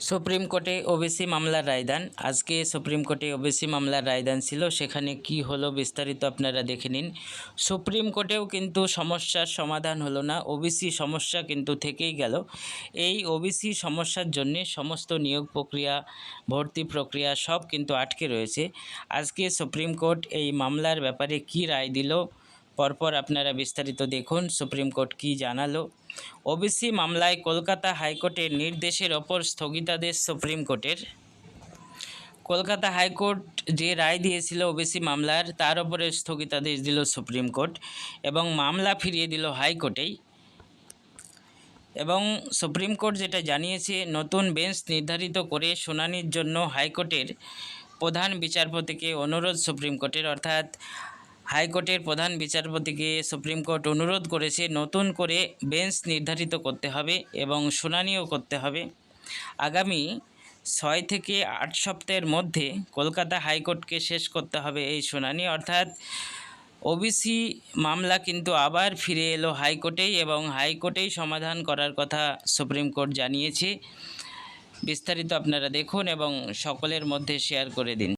Supreme কোর্টে OBC মামলার রায়দান। আজকে সুপ্রিম কোর্টে ওবিসি মামলার রায়দান ছিল, সেখানে কি হলো বিস্তারিত আপনারা দেখে নিন। সুপ্রিম কোর্টেও কিন্তু সমস্যার সমাধান হলো না, ওবিসি সমস্যা কিন্তু থেকেই গেল। এই ওবিসি সমস্যার জন্যে সমস্ত নিয়োগ প্রক্রিয়া, ভর্তি প্রক্রিয়া সব কিন্তু আটকে রয়েছে। আজকে সুপ্রিম কোর্ট এই মামলার ব্যাপারে কি রায় দিল পরপর আপনারা বিস্তারিত দেখুন, সুপ্রিম কোর্ট কি জানালো? ওবিসি মামলায় কলকাতা হাইকোর্টের নির্দেশের ওপর স্থগিতাদেশ সুপ্রিম কোর্টের। কলকাতা হাইকোর্ট যে রায় দিয়েছিল ওবিসি মামলার, তার ওপরে স্থগিতাদেশ দিল সুপ্রিম কোর্ট এবং মামলা ফিরিয়ে দিল হাইকোর্টেই। এবং সুপ্রিম কোর্ট যেটা জানিয়েছে, নতুন বেঞ্চ নির্ধারিত করে শুনানির জন্য হাইকোর্টের প্রধান বিচারপতিকে অনুরোধ সুপ্রিম কোর্টের, অর্থাৎ হাইকোর্টের প্রধান বিচারপতিকে সুপ্রিম কোর্ট অনুরোধ করেছে নতুন করে বেঞ্চ নির্ধারিত করতে হবে এবং শুনানিও করতে হবে। আগামী ছয় থেকে আট সপ্তাহের মধ্যে কলকাতা হাইকোর্টকে শেষ করতে হবে এই শুনানি। অর্থাৎ ওবিসি মামলা কিন্তু আবার ফিরে এলো হাইকোর্টেই এবং হাইকোর্টেই সমাধান করার কথা সুপ্রিম কোর্ট জানিয়েছে। বিস্তারিত আপনারা দেখুন এবং সকলের মধ্যে শেয়ার করে দিন।